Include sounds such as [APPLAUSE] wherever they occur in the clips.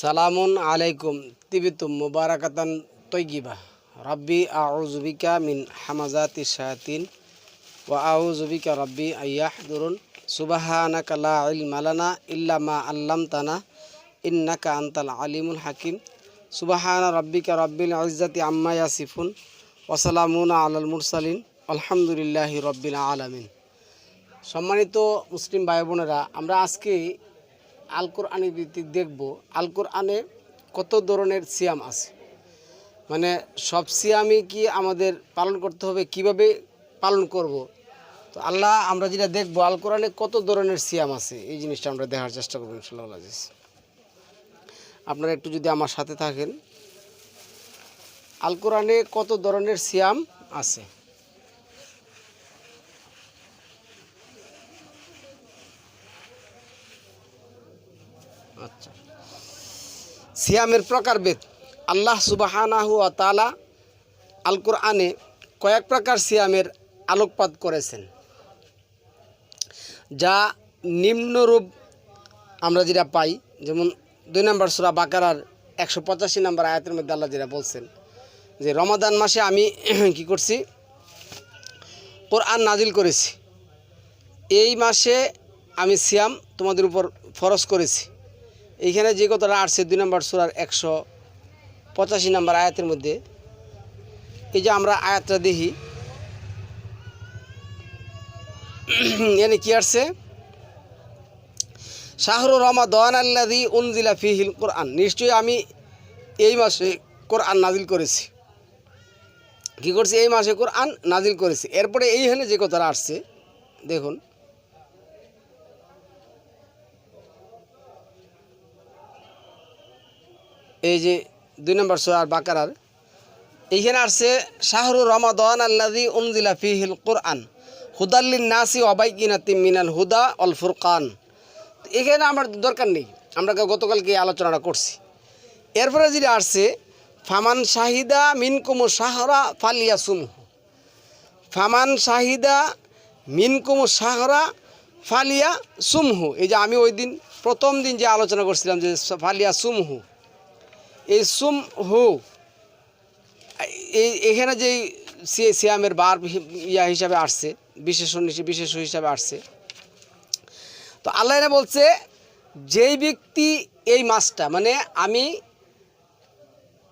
সালামুন আলাইকুম, তিবিতুম মুবারাকাতান তৈগিবা রাব্বি আউজুবিকা মিন হামাজাতি শায়াতিন, ওয়া আউজুবিকা রাব্বি আইয়াহদুরুন। সুবাহানাকা লা ইলমা লানা ইল্লা মা আল্লামতানা, ইন্নাকা আনতাল আলিমুল হাকিম। সুবাহানা রব্বিকা রাব্বিল ইজ্জাতি আম্মা ইয়াসিফুন, ওয়া সালামুন আলাল মুরসালিন, আলহামদুলিল্লাহি রাব্বিল আলামিন। সম্মানিত মুসলিম ভাই বোনেরা আমরা আজকে আল কোরআনি ভিত্তিক দেখব। আল কোরআনে কত ধরনের সিয়াম আছে? মানে সব সিয়ামই কি আমাদের পালন করতে হবে? কীভাবে পালন করব? তো আল্লাহ, আমরা যেটা দেখব আল কোরআনে কত ধরনের সিয়াম আছে? এই জিনিসটা আমরা দেখার চেষ্টা করব ইনশাল্লাহ আজিজ আপনারা একটু যদি আমার সাথে থাকেন। আল কোরআনে কত ধরনের সিয়াম আছে? আচ্ছা। সিয়ামের প্রকারভেদ। আল্লাহ সুবাহানাহু তালা আল কোরআনে কয়েক প্রকার সিয়ামের আলোকপাত করেছেন। যা নিম্নরূপ আমরা যেটা পাই, যেমন দুই নম্বর সুরা বাকারার একশো পঁচাশি নম্বর আয়াতের মধ্যে আল্লাহ যেটা বলছেন যে, রমাদান মাসে আমি [CLEARS THROAT] কি করছি? কোরআন নাজিল করেছি। এই মাসে আমি সিয়াম তোমাদের উপর ফরজ করেছি। এইখানে যে কথাটা আসছে, দুই নম্বর সুরার একশো পঁচাশি নম্বর আয়াতের মধ্যে, এই যে আমরা আয়াতটা দেখি এনে কি আসছে? শাহরু রমাদান আল্লাদি উনজিলা ফিহিল কোরআন। নিশ্চয়ই আমি এই মাসে কোরআন নাজিল করেছি। কি করছি? এই মাসে কোরআন নাজিল করেছি। এরপরে এইখানে যে কথাটা আসছে, দেখুন। এই যে দুই নম্বর সোয়ার বাকারার, এইখানে আসছে, শাহরু রমাদান আল্লাদি উনজিলা ফিহিল কোরআন হুদাল্লিন নাসি অবাইকিনাতি মিনাল হুদা অল ফুরকান। এখানে আমার দরকার নেই, আমরা গতকালকে আলোচনাটা করছি। এরপরে যেটা আসছে ফামান শাহিদা মিনকুমু সাহরা ফালিয়া সুমহু ফামান শাহিদা মিনকুমু সাহরা ফালিয়া সুমহু এই যে আমি ওই দিন, প্রথম দিন যে আলোচনা করছিলাম যে ফালিয়া সুমহু এই সুম হু এখানে যে সি- সিয়ামের বার ইয়া হিসাবে আসছে, বিশেষণ বিশেষ হিসাবে আসছে। তো আল্লাহ বলছে, যেই ব্যক্তি এই মাসটা মানে আমি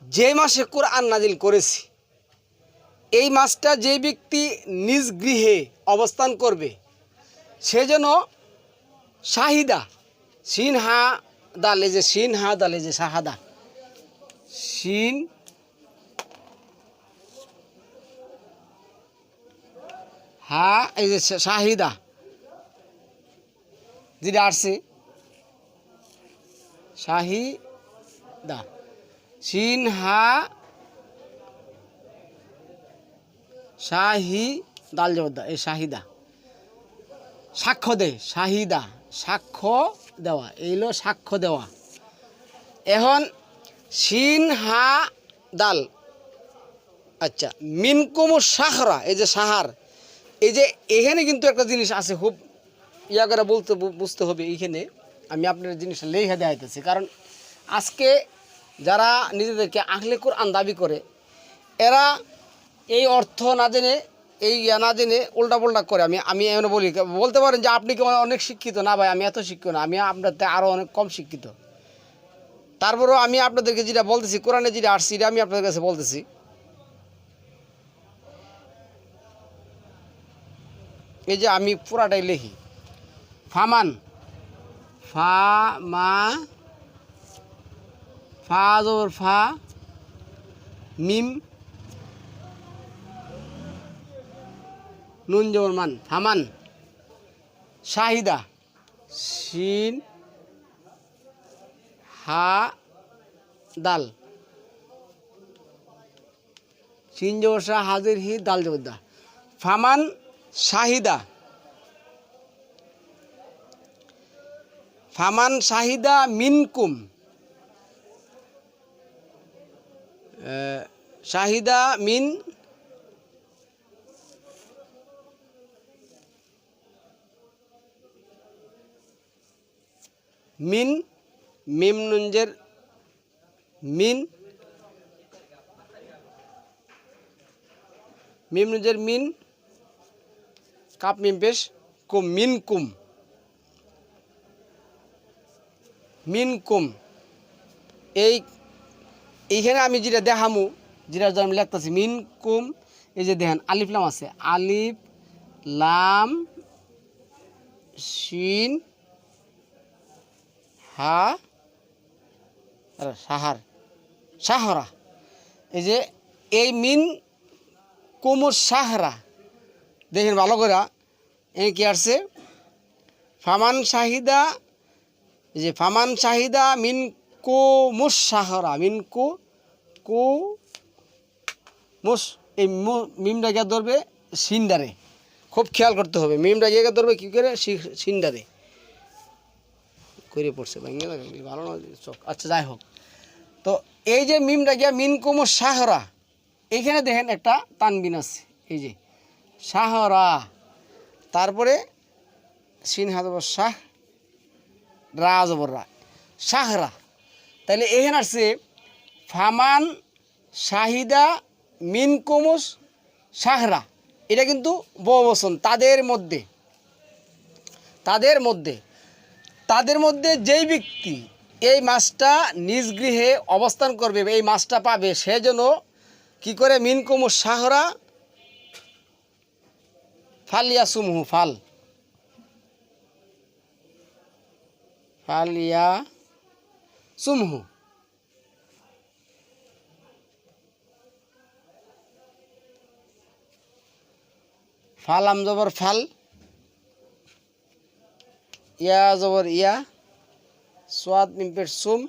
যে মাসে কোরআন নাজিল করেছি, এই মাসটা যে ব্যক্তি নিজ গৃহে অবস্থান করবে, সে যেন শাহিদা, সিনহা দালে যে সিনহা দালে যে শাহাদা শিন হা এই যে শাহিদা। যেটা আসছে। শাহিদা। শিন হা শাহি দাল জবদ্দা এই শাহিদা। সাক্ষ্য দে, শাহিদা। সাক্ষ্য দেওয়া এইলো সাক্ষ্য দেওয়া। এখন শিন হা দাল। আচ্ছা মিনকুমু সাহরা, এই যে সাহার, এই যে এখানে কিন্তু একটা জিনিস আছে, খুব ইয়া করে বলতে বুঝতে হবে এইখানে। আমি আপনার জিনিসটা লেখা দেখাইতেছি, কারণ আজকে যারা নিজেদেরকে আহলে কোরআন দাবি করে, এরা এই অর্থ না জেনে, এই ইয়া না জেনে উল্টা পাল্টা করে। আমি আমি এমন বলি, বলতে পারেন যে আপনি কি অনেক শিক্ষিত? না ভাই, আমি এত শিক্ষিত না। আমি আপনার আরও অনেক কম শিক্ষিত। তারপরেও আমি আপনাদেরকে যেটা বলতেছি, কোরআনে যেটা আসছি, এটা আমি আপনাদের কাছে বলতেছি। এই যে আমি পুরাটাই লিখি। ফামান। ফা, মা, ফা, জোর, ফা, মিম, নুন, জোর, মান, ফামান। শাহিদা। শিন দাল। সিন জবসা হাজির হি দাল জবদ্দা। ফামান শাহিদা। ফামান শাহিদা মিনকুম। শাহিদা মিন মিন মিম নুনজের মিন, মিম নিজের মিন, কাপ মিম পেশ, কুম, মিন কুম। মিন কুম। এই, এইখানে আমি যেটা দেখামু, যেটা আমি লিখতেছি, মিন কুম, এই যে দেখেন, আলিফ লাম আছে। আলিফ লাম, শিন, হা সাহার, সাহরা। এই যে, এই মিন কুমুর সাহরা। দেখেন ভালো করে এই কি আসছে? ফামান শাহিদা, এই যে ফামান শাহিদা মিন কু মুস সাহরা, মিন কু কু, মুস, এই মিমটা গিয়ে ধরবে? সিন্ডারে। খুব খেয়াল করতে হবে। মিমটা গিয়ে ধরবে? কী করে? সিন্ডারে। করে পড়ছে, ভাঙে ভালো না চোখ। আচ্ছা যাই হোক। তো এই যে মিমটা গিয়া, মিন কুমু সাহরা, এইখানে দেখেন একটা তানবিন আছে। এই যে, সাহরা, তারপরে সিন হাজবর শাহ রা জবর রা সাহরা তাহলে এখানে আসছে, ফামান শাহিদা মিন কুমুস সাহরা। এটা কিন্তু বহুবচন, তাদের মধ্যে তাদের মধ্যে। তাদের মধ্যে যেই ব্যক্তি এই মাছটা নিজ গৃহে অবস্থান করবে, এই মাছটা পাবে, সে যেন কী করে? মিনকুমু সাহরা ফালিয়া সুমহু ফাল। ফালিয়া সুমহু ফাল আমজবর ফাল। ইয়া জবর ইয়া, সোয়াদ মিম্পের সুম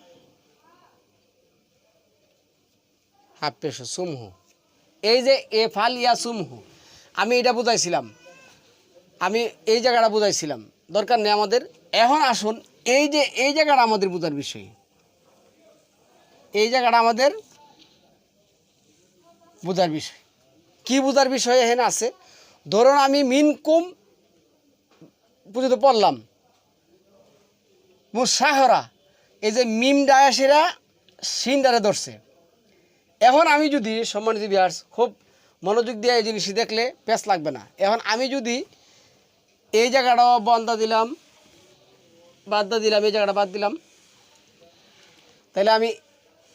হাফেশ সুমহু এই যে এ ফাল ইয়া সুমহু আমি এটা বুঝাইছিলাম। আমি এই জায়গাটা বুঝাইছিলাম। দরকার নেই আমাদের। এখন আসুন, এই যে, এই জায়গাটা আমাদের বোঝার বিষয়। এই জায়গাটা আমাদের বোঝার বিষয়। কি বোঝার বিষয় এখানে আছে? ধরুন আমি মিন কুম পর্যন্ত পড়লাম। মুসাহরা এই যে মিম ডায়াসেরা সিনদারে ধরছে। এখন আমি যদি সম্মানিত বিহার খুব মনোযোগ দিয়ে এই জিনিসটি দেখলে পেঁচ লাগবে না। এখন আমি যদি এই জায়গাটাও বন্ধা দিলাম বাদ্দা দিলাম, এই জায়গাটা বাদ দিলাম, তাহলে আমি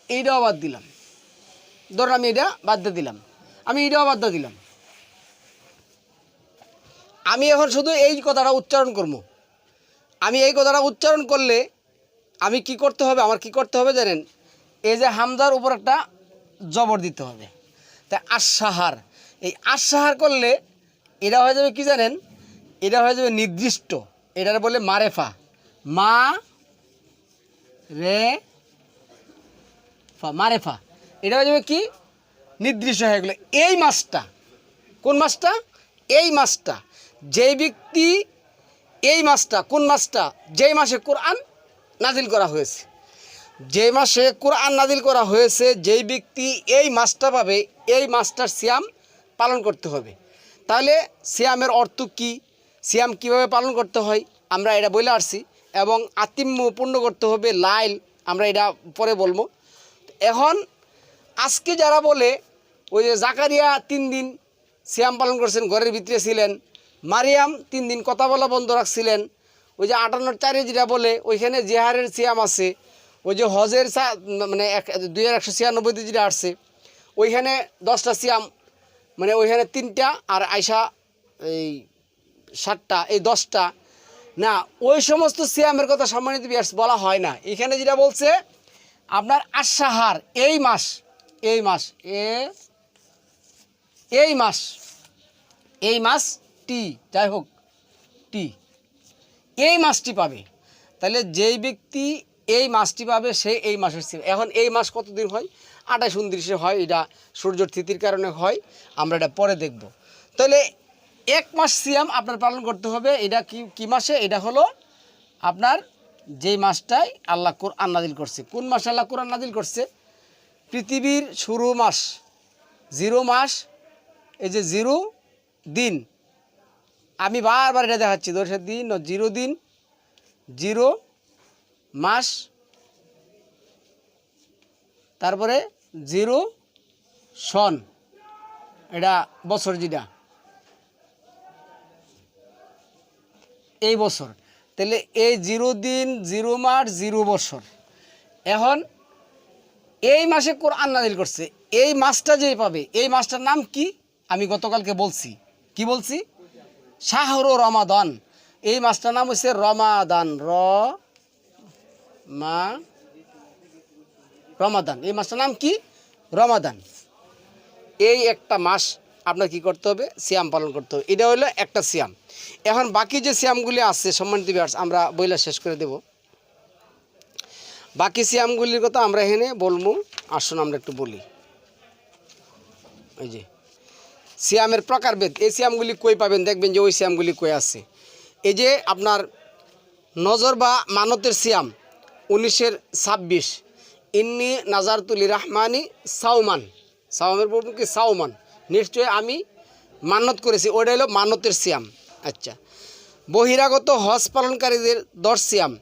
এইটাও বাদ দিলাম। ধরুন আমি এটা বাদ দিয়ে দিলাম, আমি এইটাও বাদ দিয়ে দিলাম। আমি এখন শুধু এই কথাটা উচ্চারণ করব। আমি এই কথাটা উচ্চারণ করলে আমি কি করতে হবে, আমার কি করতে হবে জানেন? এই যে হামজার উপর একটা জবর দিতে হবে। তাই আশাহার, এই আশাহার করলে এটা হয়ে যাবে কি জানেন? এটা হয়ে যাবে নির্দিষ্ট। এটার বলে মারেফা। মা রে ফা, মারেফা। এটা হয়ে যাবে কি? নির্দিষ্ট হয়ে গেলো। এই মাসটা, কোন মাসটা? এই মাসটা। যেই ব্যক্তি এই মাসটা, কোন মাসটা? যেই মাসে কোরআন নাজিল করা হয়েছে। যে মাসে কোরআন নাজিল করা হয়েছে, যেই ব্যক্তি এই মাসটা পাবে, এই মাসটার সিয়াম পালন করতে হবে। তাহলে সিয়ামের অর্থ কি? সিয়াম কীভাবে পালন করতে হয়? আমরা এটা বলে আসছি। এবং আতিম্য পূর্ণ করতে হবে, লাইল, আমরা এটা পরে বলব। এখন, আজকে যারা বলে, ওই যে জাকারিয়া তিন দিন সিয়াম পালন করছেন, ঘরের ভিতরে ছিলেন মারিয়াম তিন দিন কথা বলা বন্ধ রাখছিলেন। ওই যে আটান্নর চারে যেটা বলে, ওইখানে জেহারের সিয়াম আছে। ওই যে হজের মানে এক দুই হাজার একশো ছিয়ানব্বইতে যেটা আসছে, ওইখানে দশটা সিয়াম মানে ওইখানে তিনটা আর আয়সা এই সাতটা, এই দশটা। না, ওই সমস্ত সিয়ামের কথা সম্মানিত বিয়ার্স বলা হয় না। এখানে যেটা বলছে, আপনার আশাহার, এই মাস এই মাস, এ এই মাস এই মাস টি, যাই হোক, টি। এই মাসটি পাবে। তাহলে যেই ব্যক্তি এই মাসটি পাবে, সে এই মাসের সিয়াম এখন এই মাস কতদিন হয়? আঠাশ, উনত্রিশে হয়, এটা সূর্যর স্থিতির কারণে হয়। আমরা এটা পরে দেখব। তাহলে এক মাস সিয়াম আপনার পালন করতে হবে। এটা কি, কী মাসে? এটা হলো আপনার যেই মাসটাই আল্লাহ কোরআন নাজিল করছে। কোন মাসে আল্লাহ কোরআন নাজিল করছে? পৃথিবীর শুরু মাস, জিরো মাস, এই যে জিরো দিন। আমি বারবার এটা দেখাচ্ছি, দশের দিন জিরো দিন, জিরো মাস, তারপরে জিরো সন, এটা বছর যেটা। এই বছর, তাহলে এই জিরো দিন, জিরো মাস, জিরো বছর। এখন এই মাসে কোরআন নাজিল করছে, এই মাসটা যে পাবে, এই মাসটার নাম কি? আমি গতকালকে বলছি। কি বলছি? শাহরু রমাদান। এই মাসটার নাম হচ্ছে রমাদান, র মা রমাদান। এই মাসটার নাম কি? রমাদান। এই একটা মাস আপনার কি করতে হবে? সিয়াম পালন করতে হবে। এটা হলো একটা সিয়াম। এখন বাকি যে সিয়ামগুলি আছে, সম্মানিত বিহার্স আমরা বইলা শেষ করে দেব। বাকি সিয়ামগুলির কথা আমরা এখানে বলব। আসুন আমরা একটু বলি। এই যে। সিয়ামের প্রকারভেদ, এই সিয়ামগুলি কই পাবেন? দেখবেন যে ওই সিয়ামগুলি কই আছে। এই যে আপনার নজর বা মানতের সিয়াম, উনিশের ছাব্বিশ। ইন্নি নাজারতুলি রাহমানি সাউমান সাউমের কি সাউমান নিশ্চয়ই আমি মানত করেছি ওটা হলো মানতের সিয়াম। আচ্ছা। বহিরাগত হজ পালনকারীদের দশ সিয়াম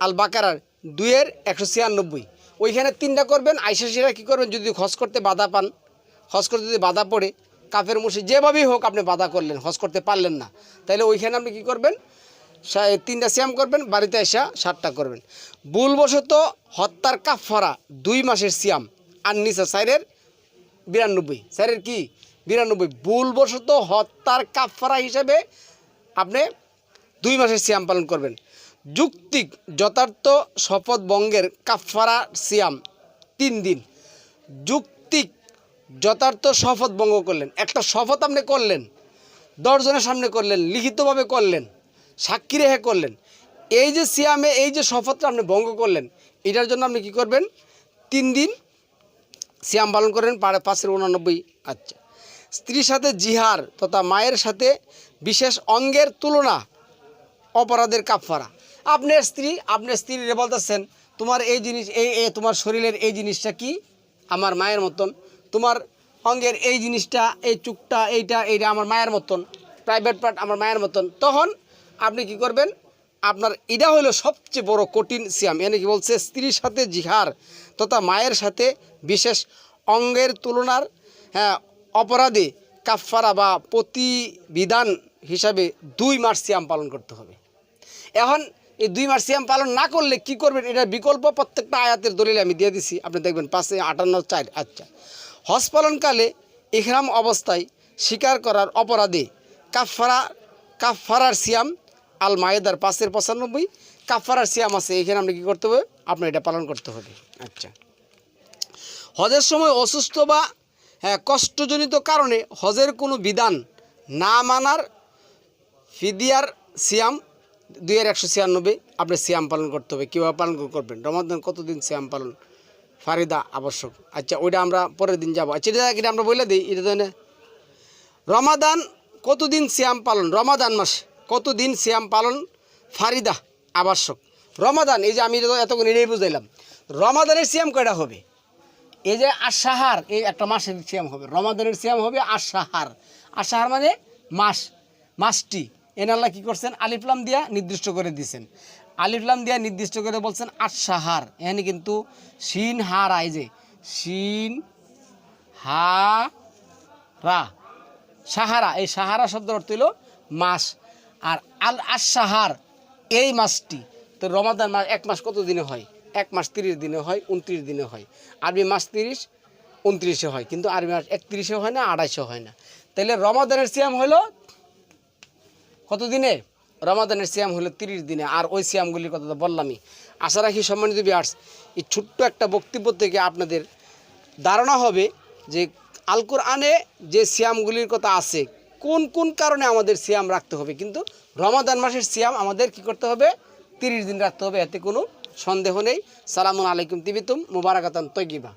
আল বাকারার দুইয়ের একশো ছিয়ানব্বই। ওইখানে তিনটা করবেন আইসাসিরা কী করবেন? যদি হজ করতে বাধা পান, হজ করতে যদি বাধা পড়ে কাফের মুশি যেভাবেই হোক আপনি বাধা করলেন, হজ করতে পারলেন না। তাহলে ওইখানে আপনি কী করবেন? তিনটা সিয়াম করবেন, বাড়িতে এসে সাতটা করবেন। ভুলবশত হত্যার কাফারা দুই মাসের সিয়াম, আর নিচে সাইরের বিরানব্বই। স্যারের কি? বিরানব্বই। ভুলবশত হত্যার কাফারা হিসেবে আপনি দুই মাসের সিয়াম পালন করবেন। যুক্তিক, যথার্থ, শপথ বঙ্গের কাফারা সিয়াম তিন দিন। যুক্তিক যথার্থ শপথ ভঙ্গ করলেন। একটা শপথ আপনি করলেন, দশজনের সামনে করলেন, লিখিতভাবে করলেন, সাক্ষী রেখে করলেন। এই যে সিয়ামে এই যে শপথটা আপনি ভঙ্গ করলেন, এটার জন্য আপনি কি করবেন? তিন দিন সিয়াম পালন করেন পাড়ে পাঁচের উনানব্বই আচ্ছা। স্ত্রীর সাথে জিহার তথা মায়ের সাথে বিশেষ অঙ্গের তুলনা অপরাধের কাফারা আপনার স্ত্রী, আপনার স্ত্রীরে বলতেছেন, তোমার এই জিনিস এই তোমার শরীরের এই জিনিসটা কি? আমার মায়ের মতন তোমার অঙ্গের এই জিনিসটা, এই চুকটা, এইটা এইটা আমার মায়ের মতন প্রাইভেট পার্ট আমার মায়ের মতন, তখন আপনি কি করবেন? আপনার এটা হলো সবচেয়ে বড় কঠিন সিয়াম। এনে কি বলছে? স্ত্রীর সাথে জিহার তথা মায়ের সাথে বিশেষ অঙ্গের তুলনার হ্যাঁ অপরাধে কাফারা বা প্রতিবিধান হিসাবে দুই মাস সিয়াম পালন করতে হবে। এখন এই দুই মাস সিয়াম পালন না করলে কি করবেন? এটার বিকল্প প্রত্যেকটা আয়াতের দলিল আমি দিয়ে দিছি। আপনি দেখবেন পাঁচে আটান্ন চার আচ্ছা। হজ পালনকালে ইহরাম অবস্থায় স্বীকার করার অপরাধে কাফারা কাফারার সিয়াম আল মায়েদার পাঁচের পঁচানব্বই কাফারার সিয়াম আছে এখানে আপনি কী করতে হবে, আপনার এটা পালন করতে হবে। আচ্ছা। হজের সময় অসুস্থ বা হ্যাঁ কষ্টজনিত কারণে হজের কোনো বিধান না মানার ফিদিয়ার সিয়াম দুইয়ের একশো ছিয়ানব্বই আপনি সিয়াম পালন করতে হবে। কীভাবে পালন করবেন? রমাদান কতদিন সিয়াম পালন? ফারিদা আবশ্যক। আচ্ছা ওইটা আমরা পরের দিন যাব। আচ্ছা এটা এটা আমরা বলে দিই? এটা তো রমাদান কতদিন শ্যাম পালন? রমাদান মাস কতদিন শ্যাম পালন? ফারিদা আবশ্যক। রমাদান, এই যে আমি এতক্ষণ এটাই বুঝাইলাম। রমাদানের সিয়াম কয়টা হবে? এই যে আশাহার, এই একটা মাসের সিয়াম হবে। রমাদানের শ্যাম হবে আশাহার। আশাহার মানে মাস। মাসটি। এনাল্লাহ কি করছেন? আলিফলাম দিয়া নির্দিষ্ট করে দিয়েছেন আলিফলাম দিয়া নির্দিষ্ট করে বলছেন আশাহার। এখানে কিন্তু শিন হার আই যে, শিন হা রা, সাহারা, এই সাহারা শব্দের অর্থ হলো মাস। আর আল আশাহার, এই মাসটি, তো রমাদান মাস এক মাস কত দিনে হয়? এক মাস তিরিশ দিনে হয়, উনত্রিশ দিনে হয়। আরবি মাস তিরিশ, উনত্রিশে হয়। কিন্তু আরবি মাস একত্রিশে হয় না, আড়াইশো হয় না। তাহলে রমাদানের সিয়াম হলো কত দিনে? রমাদানের সিয়াম হলো তিরিশ দিনে, আর ওই সিয়ামগুলির কথা তো বললামই। আশা রাখি সম্মানিত বিয়ার্স এই ছোট্ট একটা বক্তব্য থেকে আপনাদের ধারণা হবে যে আল কোরআনে যে সিয়ামগুলির কথা আছে, কোন কোন কারণে আমাদের সিয়াম রাখতে হবে? কিন্তু রমাদান মাসের সিয়াম আমাদের কি করতে হবে? তিরিশ দিন রাখতে হবে, এতে কোনো সন্দেহ নেই। সালামুন আলাইকুম তিবিতুম মুবারাকাতান তৈগিবা